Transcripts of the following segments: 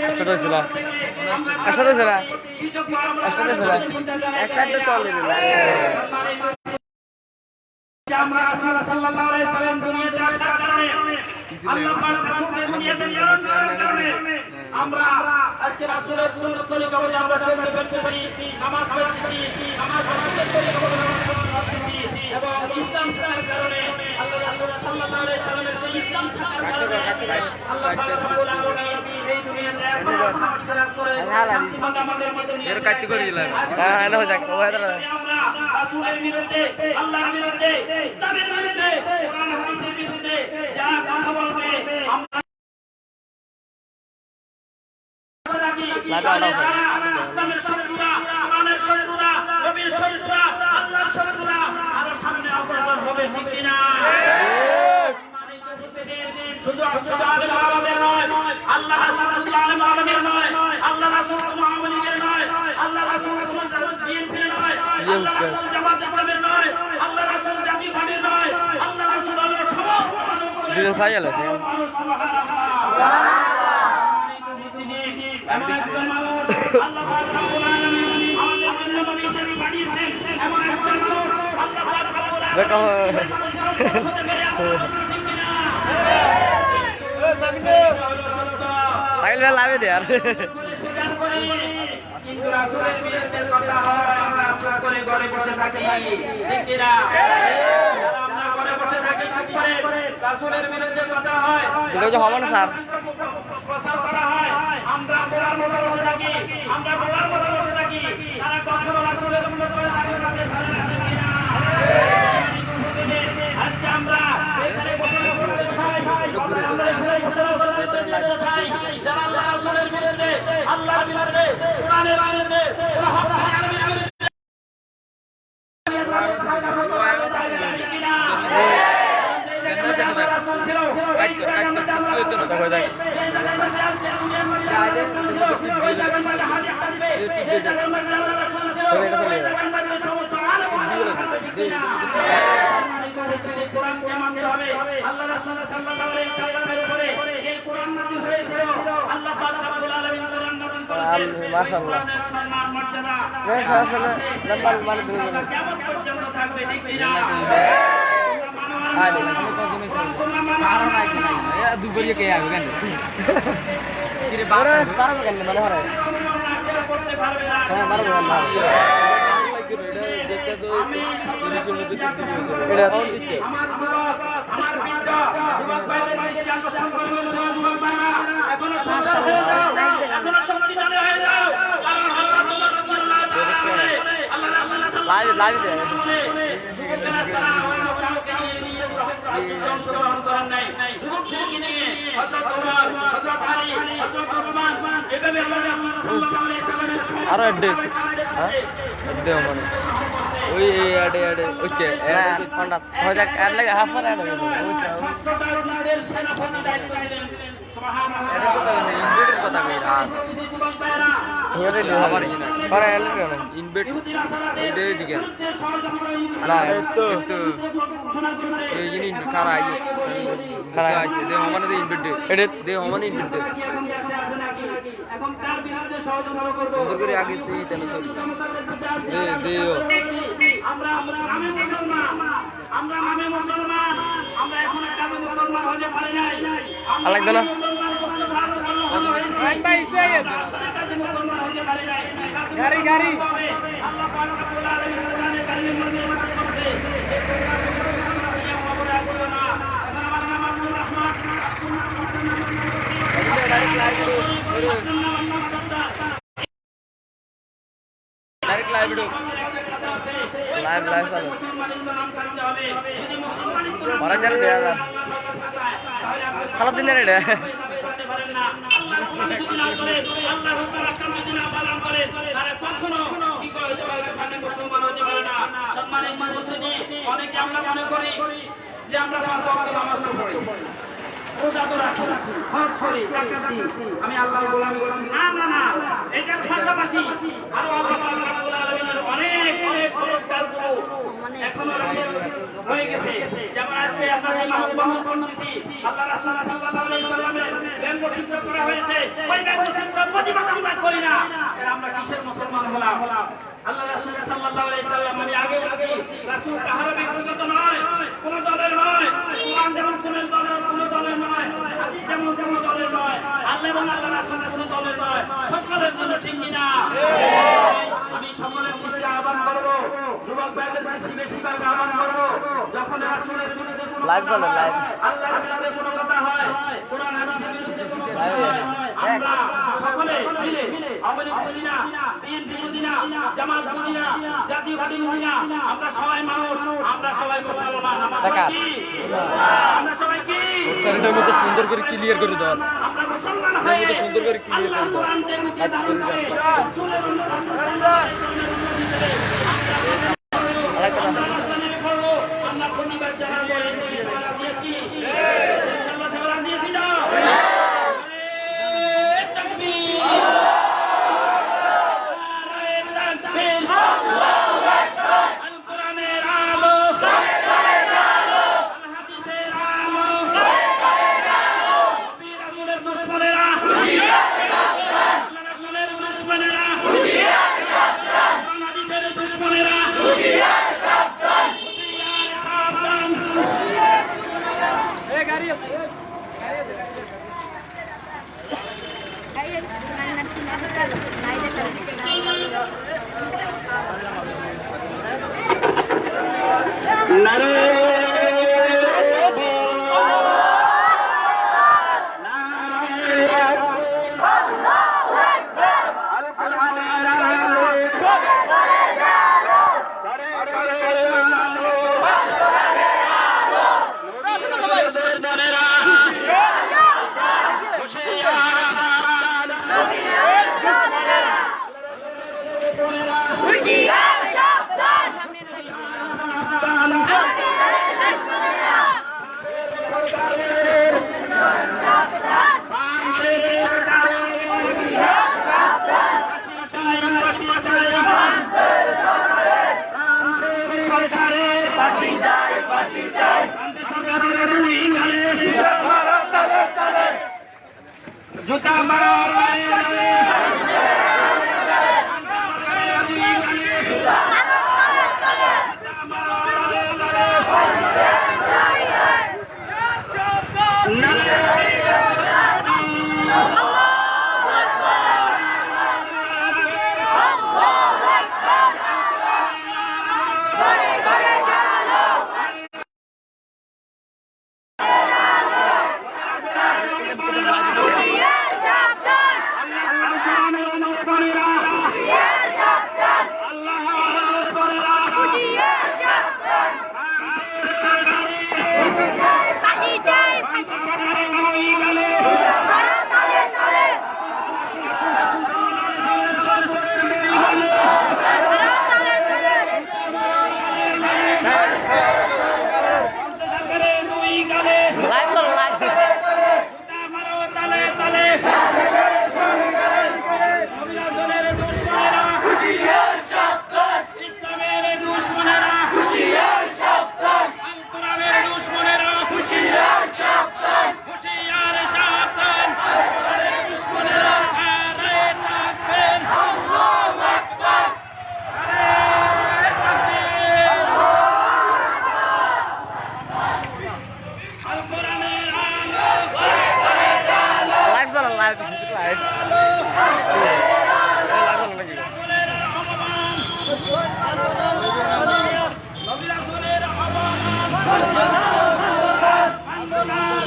একশোটা ছিল একশোটা ছিল চলে। আমরা রাসূল সাল্লাল্লাহু আলাইহি সাল্লাম দুনিয়াতে আসার কারণে আল্লাহ পাক রাসূলকে দুনিয়াতে প্রেরণ করার কারণে আমরা আজকে রাসূলের সুন্নাত তরিকা বলে আমরা চলতে করতেছি নামাজ পড়তেছি নামাজ পড়তেছি এবং ইসলাম কারণে আল্লাহ রাসূল সাল্লাল্লাহু আলাইহি সাল্লামের সেই ইসলাম থাকার কারণে আল্লাহ পাক রব্বুল আলামিন এই দুনিয়াতে এখনও শান্তি বিরাজ করে শান্তি পাক আমাদের মধ্যে নিয়ে এর কাটতে করে দিলাম হ্যাঁ হ্যাঁ হয়ে যাক ওই দাঁড়া আমরা রাসূলের বিরুদ্ধে আল্লাহর বিরুদ্ধে ইসলামের বিরুদ্ধে কোরআন হাদিসের বিরুদ্ধে যারা কথা বলবে আমরা ইসলামের শত্রুরা কোরআনের শত্রুরা নবীর শত্রুরা আল্লাহর শত্রুরা আরও সামনে অগ্রসর হবে ঠিক কিনা সম্মানিত মুসলিম, শুধু শুধু আলেম আমাদের নয় আল্লাহ রাসূল শুধু আলেম আমাদের নয় আল্লাহ রাসূল শুধু আওয়ামী লীগের নয় আল্লাহ রাসূল শুধু বিএনপির নয় আল্লাহ রাসূল জামাত ইসলামের নয় আল্লাহ রাসূল জাতীয় পার্টির নয় আল্লাহ রাসূল হলো সমস্ত মানব দুজন সাই গেল এমন একজন মানুষ আল্লাহ পাক রব্বুল আলামিন আমাদের জন্য নবী হিসেবে পাঠিয়েছেন এমন একজন মানুষ আল্লাহ পাক রব্বুল আলামিন দেখো মানুষের হতে পেরে কিনা? সাইকেল বেলা লাভে দে আর কিন্তু রাসূলের বিরুদ্ধে কথা হয় আমরা করে ঘরে বসে থাকি ঠিক ঘরে চুপ করে রাসূলের বিরুদ্ধে কথা হয় এটা হবে না স্যার প্রচার করা হয় আমরা গোলার মতো বসে থাকি। আমরা গোলার মতো বসে থাকি। তারা কখনো রাসূলের উন্নত করে থাকে না আজকে আমরা এখানে ঘোষণা করতে চাই আমরা এখানে ঘোষণা করতে চাই যারা আল্লাহ রাসূলের বিরুদ্ধে আল্লাহর বিরুদ্ধে কোরআনের বিরুদ্ধে কোরআনের বিরুদ্ধে রাসূল ছিল এই জায়গার মধ্যে আল্লাহ হয়ে যাক মাশাআল্লাহ বেশ আসলে লম্বা মানে দুই মিনিট দুপুরে কে আগে কেন পারবে কেন মানে হ্যাঁ লাইভ লাইভ করার অংশগ্রহণ করেন নাই। যুবকদেরকে নিয়ে হযরত ওমর, হযরত আলী, হযরত ওসমান, এভাবে আল্লাহ সাল্লাল্লাহু আলাইহি আরও এড্ডে সাহাবায়ে হ্যাঁ? দেও মানে। ওই আডে আডে হচ্ছে হ্যাঁ ঠান্ডা হয়ে যাক আর লাগে হাফ আর আডে সুবহানাল্লাহ এটা কথা কই ইনভার্টার কথা কই আর আবার ইনভার্টার এইটা দিকে। না তো। এই জিনি কারা আইয়ে কারা? আইছে দে মানে দে ইনভার্টার এটা দে মানে ইনভার্টার এখন তার বিরুদ্ধে সহযোগিতা করব? সুন্দর আগে তুই তেন সব দে দে ও। আমরা আমরা নামে মুসলমান। আমরা নামে মুসলমান। আমরা এখন কাজে মুসলমান হতে পারি নাই। আলাদা না? মুসলমান ভাই ভাই হতে পারি নাই। গাড়ি গাড়ি। আল্লাহ পাক রব্বুল আলামিন কোরআনে কারিমের মধ্যে এখন আমার নাম আব্দুর রহমান আব্দুল নাম Abdul Sattar direct live live live চালু মারা সারা দিনের এটা অনেকে আমরা মনে করি যে আমরা পাঁচ নামাজ পড়ি। রোজা তো রাখি হজ করি জাকাত দিই আমি আল্লাহর গোলামি করছি না না না এটার পাশাপাশি আরও আল্লাহ রাব্বুল আলামিনের অনেক অনেক পুরস্কার দেবো এখনও গেছে। যেমন আজকে আপনাদের মাহবুব বহন করতেছি আল্লাহ রাসূল সাল্লাল্লাহু আলাইহি সাল্লামের ব্যঙ্গচিত্র করা হয়েছে। ওই প্রতিবাদ আমরা করি না। আমরা কিসের মুসলমান হলাম? আল্লাহ রাসূল সাল্লাল্লাহু আলাইহি সাল্লাম আমি আগে বলেছি রাসূল কাহারও ব্যক্তিগত নয় কোন দলের নয় কোরআন যেমন কোন দলের নয় হাদিস যেমন কোন দলের নয় আল্লাহ এবং আল্লাহ রাসূল কোন দলের নয় সকলের জন্য ঠিক কিনা আমি সকলের দৃষ্টি আহ্বান করব যুবক ভাইদের বেশি বেশি ভাবে আহ্বান করব। যখন রাসূলের বিরুদ্ধে কোনো Live চলে, হয়, আল্লাহর বিরুদ্ধে কোনো কথা হয় কোরআন হাদিসের বিরুদ্ধে কোনো কথা হয় আমরা সকলে মিলে আওয়ামী বুঝি না বিএনপি বুঝি না জামাত বুঝি না জাতীয়বাদী বুঝি না আমরা সবাই মানুষ আমরা সবাই মুসলমান। আমরা সবাই কি? আমরা সবাই কি? চ্যানেলটার মধ্যে সুন্দর করে ক্লিয়ার করে দেওয়ার আমরা মুসলমান হয়ে সুন্দর করে আল্লাহর করে দাও। দাও। নারায়ণ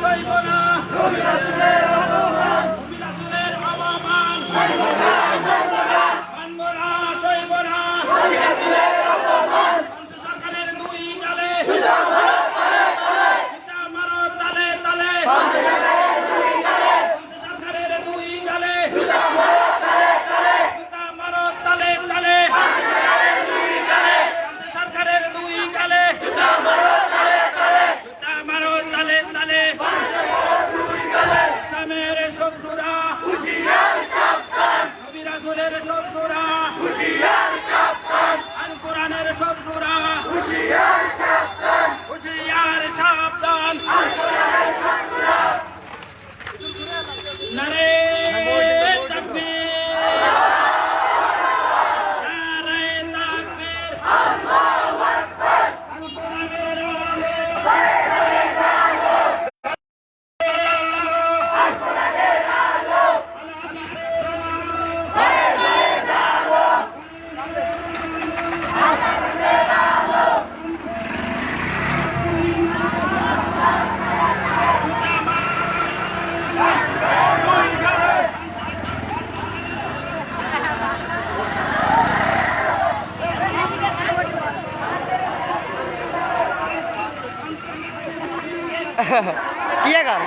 লাইভ চলো কি গান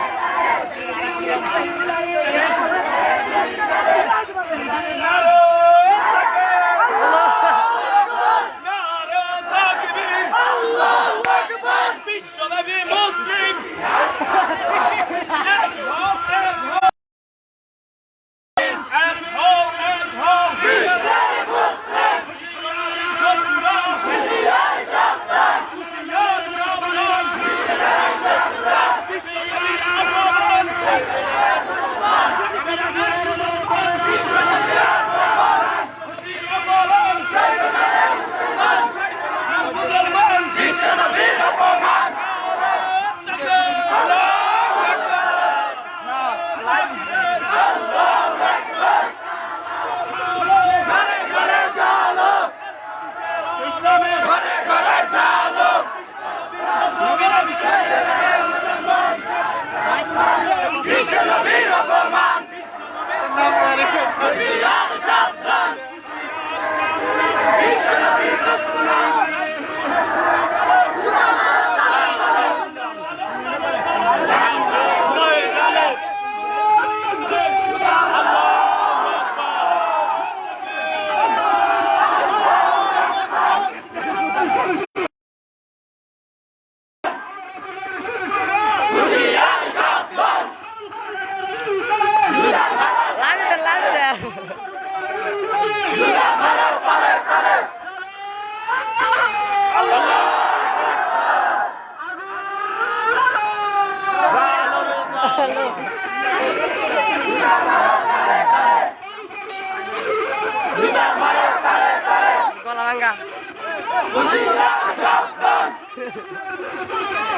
হুশিয়ার সাবধান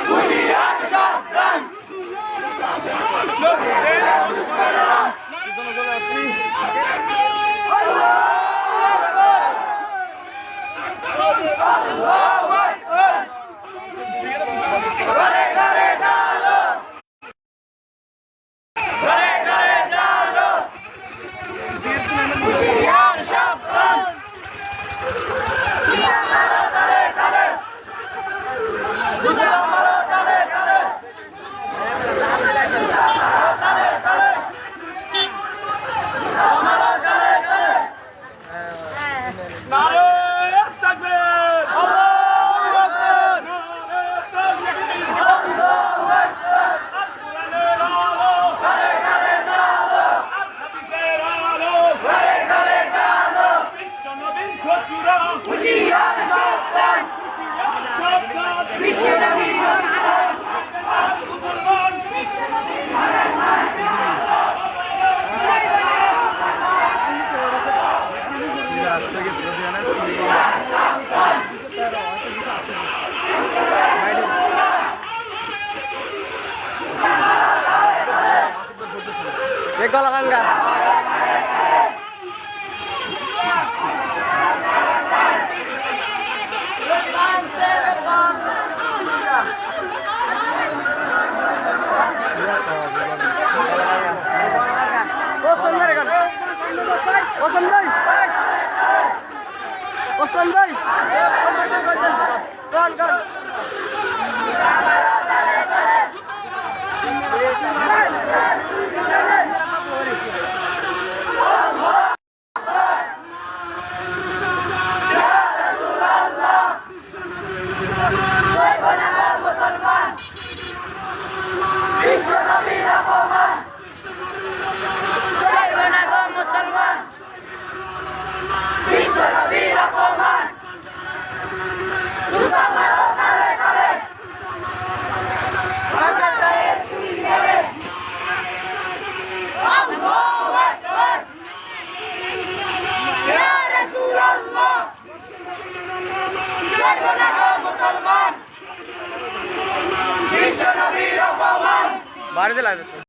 হুশিয়ার সাবধান আল্লাহু আকবার আল্লাহু আকবার Not ওসান ভাই। ওসান ভাই। গান গান